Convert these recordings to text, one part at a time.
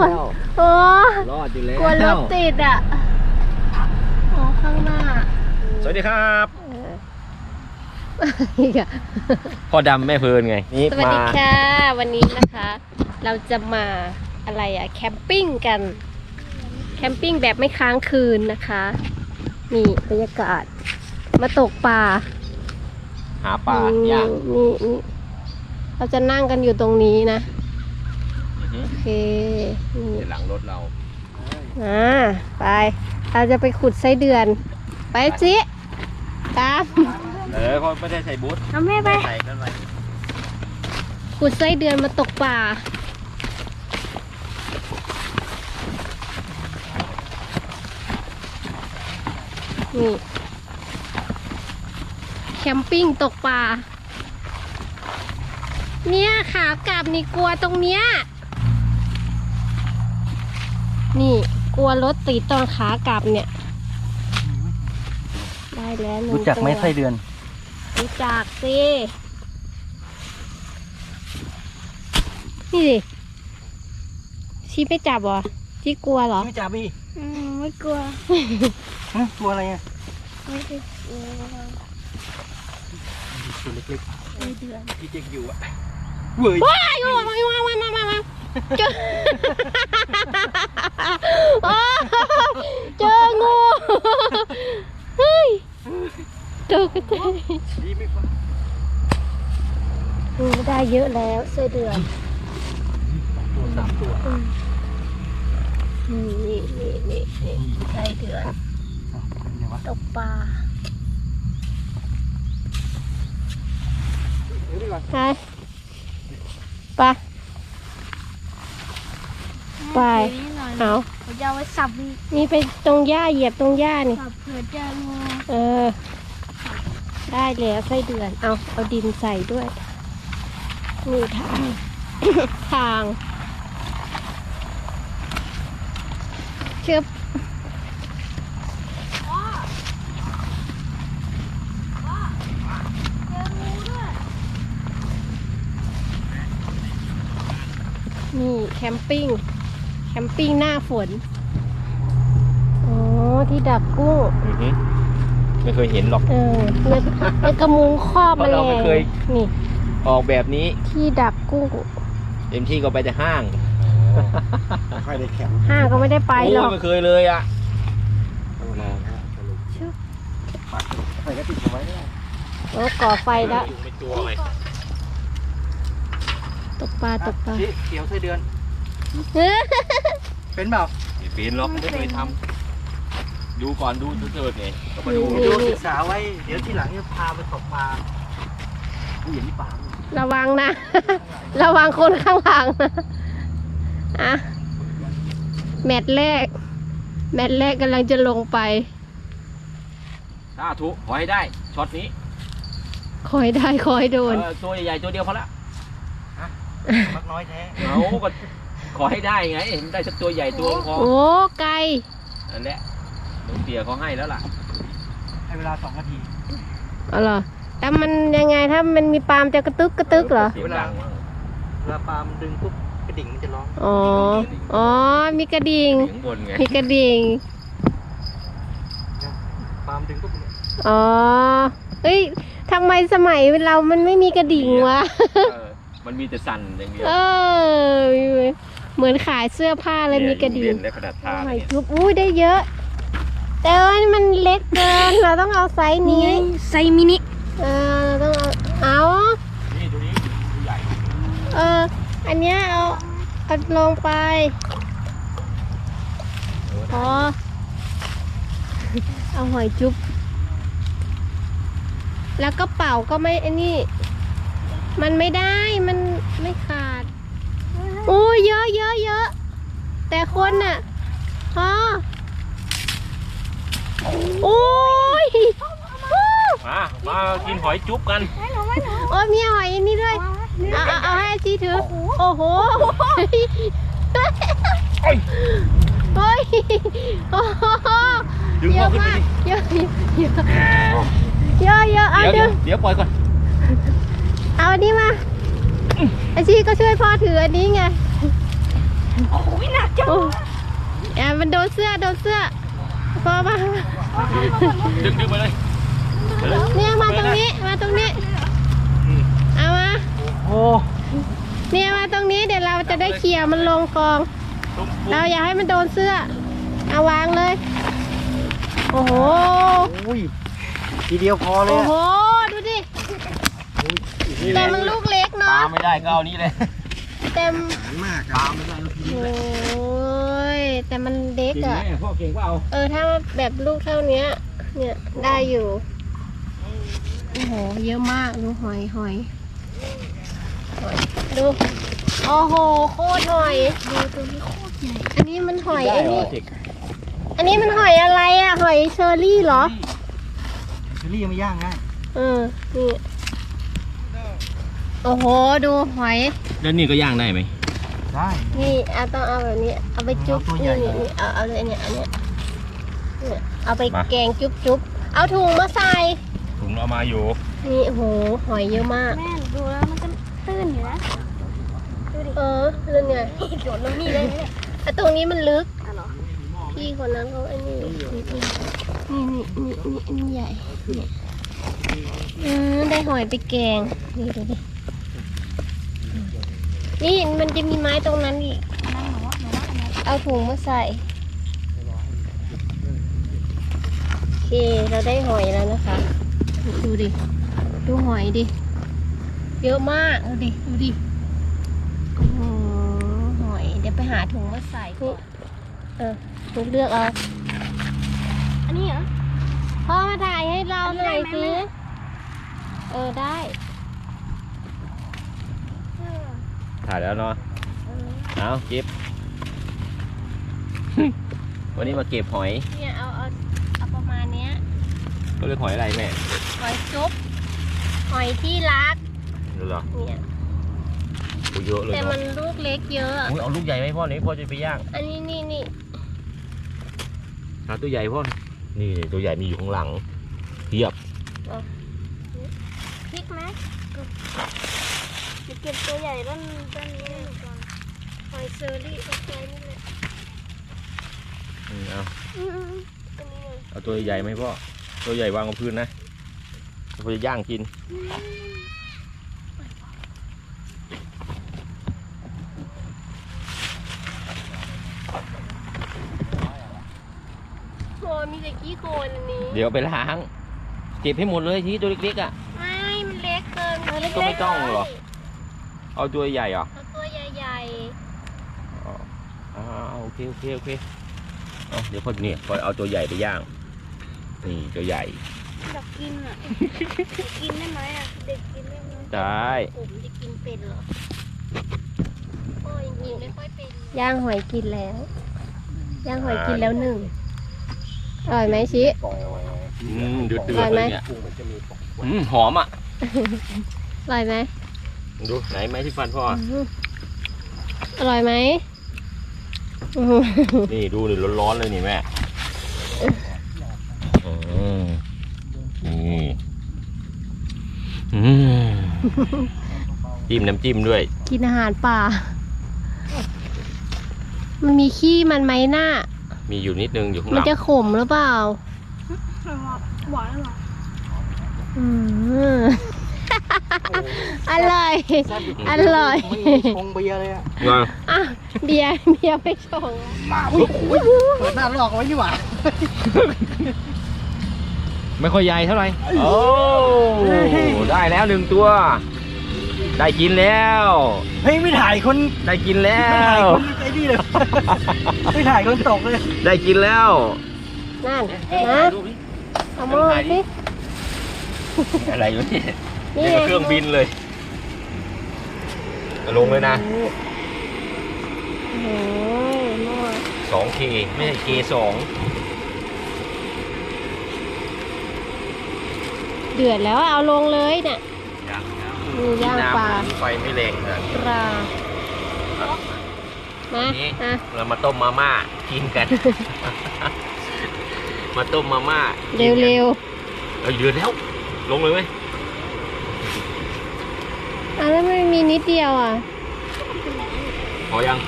อกยู่ระโดแล้ดวโอ้รอดอยู่แล้ว กลัวรถติดอะโอ้ข้างหน้าสวัสดีครับเอออีกอะพ่อดำแม่เพลินไงนี่สวัสมาดีค่ะ วันนี้นะคะ เราจะมาอะไรอะแคมปิ้งกัน แคมปิ้งแบบไม่ค้างคืนนะคะนี่บรรยากาศ มาตกปลาหาปลานี่ย่างนี่นี่เราจะนั่งกันอยู่ตรงนี้นะอือฮึ โอเคนี่เดี๋ยวหลังรถเรา อ่าไป เราจะไปขุดไส้เดือน ไปสิตามเออเขาไม่ได้ใส่บูทเอาแม่ไป ใส่กันไปขุดไส้เดือนมาตกปลานี่ แคมปิ้งตกปลาเนี่ยขากลับนี่กลัวตรงเนี้ย นี่กลัวรถติดตอนขากลับเนี่ย ได้แล้วหนึ่งรู้จักไหมตัวไส้เดือน รู้จักสิ นี่ดิชี้ไม่จับเหรอชี้กลัวเหรอ ไม่จับพี่อืมไม่กลัว ฮะตัวอะไรอะไม่ได้กลัวตัวเล็กไส้เดือนๆที่เจ๊กอยู่อะเว้ย ว้ายว้ายว้ายว้ายว้าย โอ้เจองูเฮ้ยตกใจดีไม่ฟังงูได้เยอะแล้วไส้เดือนตัวสามตัวนี่นี่นี่นี่ไส้เดือนตกปลาเดี๋ยวดีกว่าไปไป ไปเอาผมจะเอาไว้สับอีกนี่ไปตรงหญ้าเหยียบตรงหญ้านี่สับเผื่อจะงูเออ ได้แล้วไส้เดือน เอาเอาดินใส่ด้วยนี่ทางทางเชือบนี่แคมปิ้งแค มปิ้งหน้าฝนอ๋อที่ดักกุ้งอือฮึไม่เคยเห็นหรอก เออแล้วแล้วกระมุงครอบเพแมราะลเรางไม่เคย นี่ ออกแบบนี้ที่ดักกุ้งเต็มที่ก็ไปแต่ห้างค่อยได้แข็งห้างก็ไม่ได้ไปหรอกโยไม่เคยเลยอะต้องรอนะสรุปปักใส่กระติกเอาไว้ได้โอ้ก่อไฟแล้ว อยู่ในตัวไงตกปลาตกปลาชี้เขียวไส้เดือน เฮ้ยเป็นเปล่าไม่เป็นหรอกไม่เคยทำดูก่อนดูเถิดไงก็มาดูดูศึกษาไว้ เดี๋ยวที่หลังจะพาไปตกปลาผู้หญิงที่ป่าระวังนะ ระวังคนข้างหลังนะอะแมตช์แรก แมตช์แรกกำลังจะลงไปสาธุขอให้ได้ช็อตนี้คอยได้คอยโดน เออตัวใหญ่ๆตัวเดียวพอละมักน้อยแท้เอาก็ ขอให้ได้ไงเห็นได้สักตัวใหญ่ตัวพอโอ้ไกลนั่นแหละลุงเสียเขาให้แล้วล่ะ ให้เวลาสองนาทีเอาเหรอแต่มันยังไงถ้ามันมีปาล์มจะกระตึกกระตึกเหรอ เสียงดังมากเวลาปลามันดึงปุ๊บกระดิ่งมันจะร้องอ๋อ อ๋อ มีกระดิ่ง เสียงบนไงมีกระดิ่ง ปลามันดึงปุ๊บเนี่ยอ๋อ เอ้ยทำไมสมัยเรามันไม่มีกระดิ่งวะ เออมันมีแต่สั่นอย่างเดียว เออ เหมือนขายเสื้อผ้าเลยมีกระดิ่เรีงยนและกระดาษทาโอ้ยเนี่ยทุบอุ้ยได้เยอะ แต่ว่ามันเล็กเกิน เราต้องเอาไซส์นี้ ไซมินิ เออเราต้องเอาเอานี่ตัวนี้ตัวใหญ่ เออ อันเนี้ยเอาเอาลงไปพอเอาหอยจุ๊บ แล้วก็เป่าก็ไม่ไอ้นี่มันไม่ได้ มันไม่ขาดโอ้ยเยอะเยอะเยอะแต่คนน่ะพอโอ้ยมา มากินหอยจุ๊บกันโอ้ยมีหอยอันนี้ด้วยเอาเอาเอาให้อาจีถือ โอ้โหเฮ้ยเฮ้ยโอ้โหดึงเยเขาอะขึ้นไปมากดิเยอะเยอะเยอะเยอะเอาเดี๋ยวดึเดี๋ยวงเดี๋ยวปล่อยก่อนเอาอันนี้มา อาชีก็ช่วยพ่อถืออันนี้ไง โอ้ยหนักจังโอ้แอบมันโดนเสื้อโดนเสื้อพอมาดึงดึงมาเลยมาเลยเนี่ยมาตรงนี้มาตรงนี้ เอามา โอ้เนี่ยมาตรงนี้เดี๋ยวเราจะได้เคลียร์มันลงกองตุ้มเราอย่าให้มันโดนเสื้อ เอาวางเลย โอ้โหอุ้ยทีเดียวพอเลยโอ้อะโหดูดิ แต่มันลูกเล็กปลาเนาะไม่ได้ก็เอานี้เลยเต็มมากปลาไม่ได้แล้วทีโอ้ยแต่มันเล็กเก่งอะไหมพ่อเก่งเปล่าเออถ้าแบบลูกเท่าเนี้ย เนี่ยได้อยู่โอ้โหเยอะมากดูหอยหอยหอยดูโอ้โหโคตรหอยดูตัวนี้โคตรใหญ่อันนี้มันหอยไอ้นี่อันนี้มันหอยอะไรอะหอยเชอรี่เหรอเชอรี่ยังไม่ย่างง่ายเออนี่โอ้โห ดูหอย แล้วนี่ก็ย่างได้ไหมได้ นี่เอาต้องเอาแบบนี้ เอาไปจุ๊บเอาตัวใหญ่ นี่เหรอนี่เอาเอาเลยเนี่ยอันเนี้ยเนี่ยเอาไปมา แกงจุ๊บจุ๊บเอาถุงมาใส่ ถุงเอามาอยู่ นี่โอ้โห หอยเยอะมาก แม่ดูแล้วมันก็ตื้นอยู่นะดูดิเออนั่นไงโดดลงนี่เลยเนี่ยแต่ตรงนี้มันลึกอะเหรอพี่คนนั้นเขาไอ้นี่นี่นี่นี่นี่นี่อันนี้ใหญ่นี่อืมได้หอยไปแกงนี่ดูดิ นี่มันจะมีไม้ตรงนั้นอีกอันนั้นหนูว่าหนูว่าอันนั้นเอาถุงมาใส่ โอเค เราได้หอยแล้วนะคะ ดูดิ ดูหอยดิ เยอะมาก ดูดิ ดูดิโอ้โหหอย เดี๋ยวไปหาถุงมาใส่นี่เออคุณเลือกเอา อันนี้เหรอ พ่อมาถ่ายให้เราหน่อยอันนี้สิได้ไหมเออได้ เออ ถ่ายแล้วเนาะเออเอาเก็บ วันนี้มาเก็บหอยเนี่ยเอาเอาเอาประมาณเนี้ยก็เรียกหอยอะไรแม่หอยจุ๊บหอยที่รักรู้เหรอเนี่ยโอ้เยอะเลยแต่เนาะมันลูกเล็กเยอะอะอุ๊ยเอาลูกใหญ่ไหมพ่อนี่พ่อจะไปย่าง อันนี้นี่นี่หาตัวใหญ่พ่อนี่ตัวใหญ่มีอยู่ข้างหลังเทียบพริกไหม จะเก็บตัวใหญ่ด้านด้านนี้ก่อนหอยเซอรี่โอเคนี่แหละอืมเอาอืมอันนี้เลยเอาตัวใหญ่ไหมพ่อตัวใหญ่วางบนพื้นนะพ่อจะย่างกินโอ้มีแต่ขี้โคลนอันนี้เดี๋ยวไปล้างเก็บให้หมดเลยทีตัวเล็กๆอะ ไม่ มันเล็กเกินมันเล็กก็ไม่ต้องหรอเอาตัวใหญ่เหรอเอาตัวใหญ่อ๋ออ่าโอเคโอเคโอเคเอาเดี๋ยวพ่อเนี่ยพ่อเอาตัวใหญ่ไปย่าง นี่ตัวใหญ่อยากกินอะ กินได้ไหมอะ เด็กกินได้ไหมได้ๆผมจะกินเป็นเหรอโอ้ยกินไม่ค่อยเป็นย่างหอยกินแล้ว ย่างหอยกินแล้วหนึ่งอร่อยไหมชิอืมเดือดเดืออร่ดอยไหมเลยเนี่ยอืมหอมอะ อร่อยไหม ดูไหนไหมที่ฟันพ่ออืมอร่อยไหมอื้อหือนี่ดูเลยร้อนๆเลยนี่แม่อืมนี่อืมจิ้มน้ำจิ้มด้วย กินอาหารป่า มันมีขี้มันไหมหน้า มีอยู่นิดนึงอยู่ข้างหมันลังจะขมหรือเปล่า หวานหวานอืม อร่อย อร่อยไม่มีชงเบียร์เลยอะว่าอะเบียร์เบียร์ไปชงมาเปิดหน้าลอกเอาไว้ดีกว่าไม่ค่อยใหญ่เท่าไหร่โอ้ได้แล้วหนึ่งตัว ได้กินแล้ว เฮ้ยไม่ถ่ายคนได้กินแล้ไม่ถ่ายวคนไอ้นี่เลยไม่ถ่ายคนตกเลย ได้กินแล้วนั่นนะเอามือสิอะไรวะเนี่ย นี่นี่ไงเครื่องบินเลยลงเลยนะโอ้โหมั่ว 2K ไม่ใช่ K2 เดือดแล้วเอาลงเลยเนี่ยนี่ย่างปลา น้ำไฟไม่แรงนะ ปลามานี่อะ เรามาต้มมาม่ากินกัน มาต้มมาม่ากินกันเร็วเอ้ยเดือดแล้ว ลงเลยไหมๆ อะแล้วมันมีนิดเดียวอะพอยัง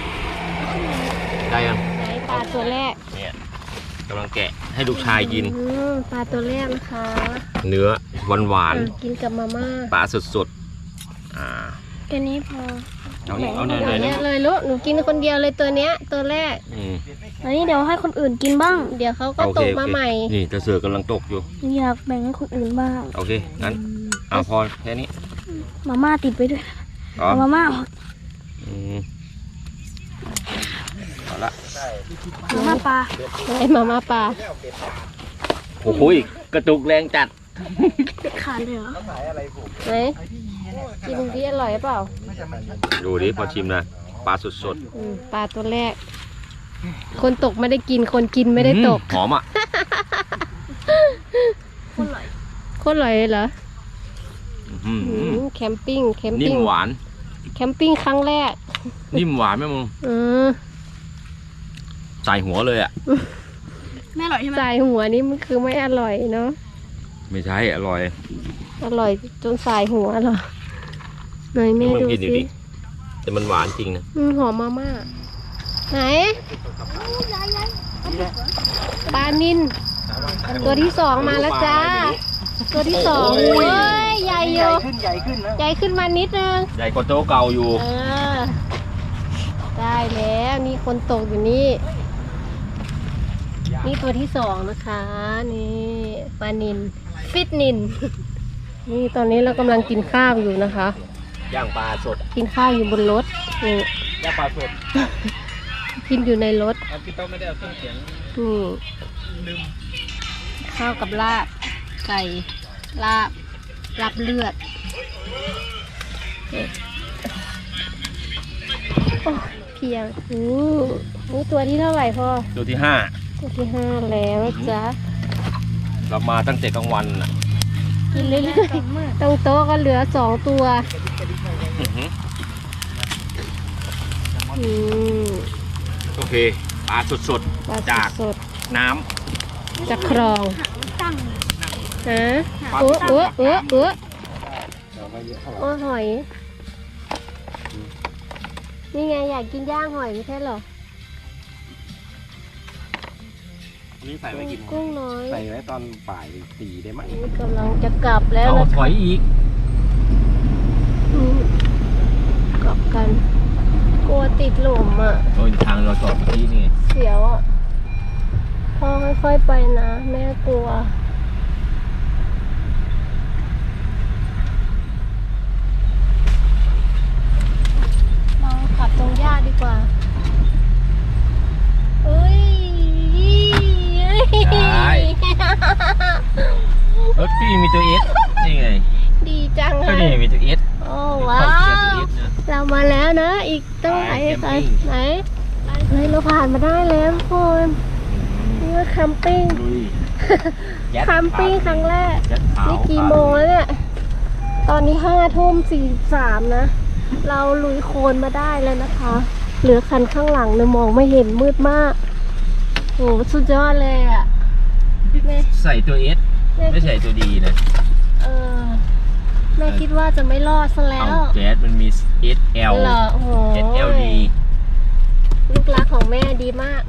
ได้ยัง ไหนปลาตัวแรกเนี่ยกำลังแกะให้ลูกชายกิน อืมปลาตัวแรกนะคะเนื้อหวานหวานอะกินกับมาม่าๆปลาสดๆอ่าแค่นี้พอเอาเนี่ยเอาเนี่ยอเลย่ายงเนี่เงี้ยยเลยลูกหนูกินคนเดียวเลยตัวเนี้ย ตัวแรก อืมอันนี้เดี๋ยวให้คนอื่นกินบ้าง เดี๋ยวเขาก็โอตเคกโอมาเคใหม่นี่ตะเสือกำลังตกอยู่ อยากแบ่งให้คนอื่นบ้าง โอเค งั้นเอาพอแค่นี้ มาม่าติดไปด้วยอ๋อเอามาม่าออกอืมเอาละมาม่าปลาไอ้มาม่าปลาโอ้โหกระตุกแรงจัดเด็ดขาดเลยเหรอไหนกินดีอร่อยหรือเปล่าดูดิพอชิมนะปลาสดอืมปลาตัวแรก คนตกไม่ได้กินคนกินๆไม่ได้ตก อืหอมอะ คนอร่อยโคตรอร่อยเลยเหรอ อื้อหือือมแคมปิ้งแคมนิ่ปิ้มงหวาน แคมปิ้งครั้งแรกนิ่มหวานไหมมึงอืมใส่หัวเลยอะ ไม่อร่อยใช่ไหมใส่หัวนี่มันคือไม่อร่อยเนาะไม่ใช่อร่อย อร่อยจนสายหัวเหรอไหนแม่มึงดูกินดูสิดิแต่มันหวานจริงนะ อืมหอมมาม่าไหนปลานินตัวที่สองมาแล้วจ้า ตัวที่สองเฮ้ย ใหญ่อใหญ่ยู่ ขึ้นใหญ่ขึ้นนะใหญ่ขึ้นมานิดนึง ใหญ่กว่าโต๊ะเก่าอยู่ เออ ได้แล้วนี่คนตกอยู่นี่ นี่ตัวที่สองนะคะ นี่ปลานิน ฟิตนิน นี่ตอนนี้เรากำลังกินข้าวอยู่นะคะ ย่างปลาสด กินข้าวอยู่บนรถนี่ย่างปลาสด กินอยู่ในรถเอาพี่โต้ไม่ได้เอาเครื่องเสียงนี่ข้าวกับลาบไก่ลาบ ลาบเลือดนี่โอ้เพียงอู้นี่ตัวที่เท่าไหร่พ่อตัวที่ห้าตัวที่ห้าแล้วนะจ๊ะเรามาตั้งแต่กลางวันน่ะกินเรื่อยๆตรงโต๊ะก็เหลือสองตัวอื้อหืออืมโอเคปลาสดปลาๆจากสดน้ำๆจากคลองตั้ง ฮะเออเออเออเออโอ้หอย นี่ไงอยากกินย่างหอยไม่ใช่เหรอ นี่ใส่ไว้กินกุ้งน้อย ใส่ไว้ตอนบ่ายตีได้ไหมนี่กำลังจะกลับแล้วเอานะถอยอีกอืมกลับกัน กลัวติดหลุมอะโอ้ยทางเราจอดเมื่อกี้นี่ไงเสียวอะพ่อค่อยๆไปนะ แม่กลัว เราขับตรงหญ้าดี กว่าเอ้ยรถพี่มีตัวเอสนี่ไงดีจังก็เลนี่ยมีตัวเอสโอ้ว้าเข้าเกียร์ตัววเอสนะเรามาแล้วนะ อีกตั้งไหนไปไปแคมปิ้งไหนเฮ้ยเราผ่านมาได้แล้วทุกคนนี่ว่าแคมปิ้งลุยยัดแคมปิ้งครั้งแรก ยัดขาวนี่กี่โมงแล้วเนี่ย ตอนนี้ห้าทุ่มสี่สามนะ เราลุยโคลนมาได้แล้วนะคะ เหลือคันข้างหลังเนี่ยมองไม่เห็นมืดมาก โอ้สุดยอดเลยอะแม่ใส่ตัวเอสแม่ไม่ใส่ตัวดีนะ เออแม่คิดว่าจะไม่รอดซะแล้เอาวแจ๊สมันมี SL เหรอโอ้โห SLD ลูกรักของแม่ดีมาก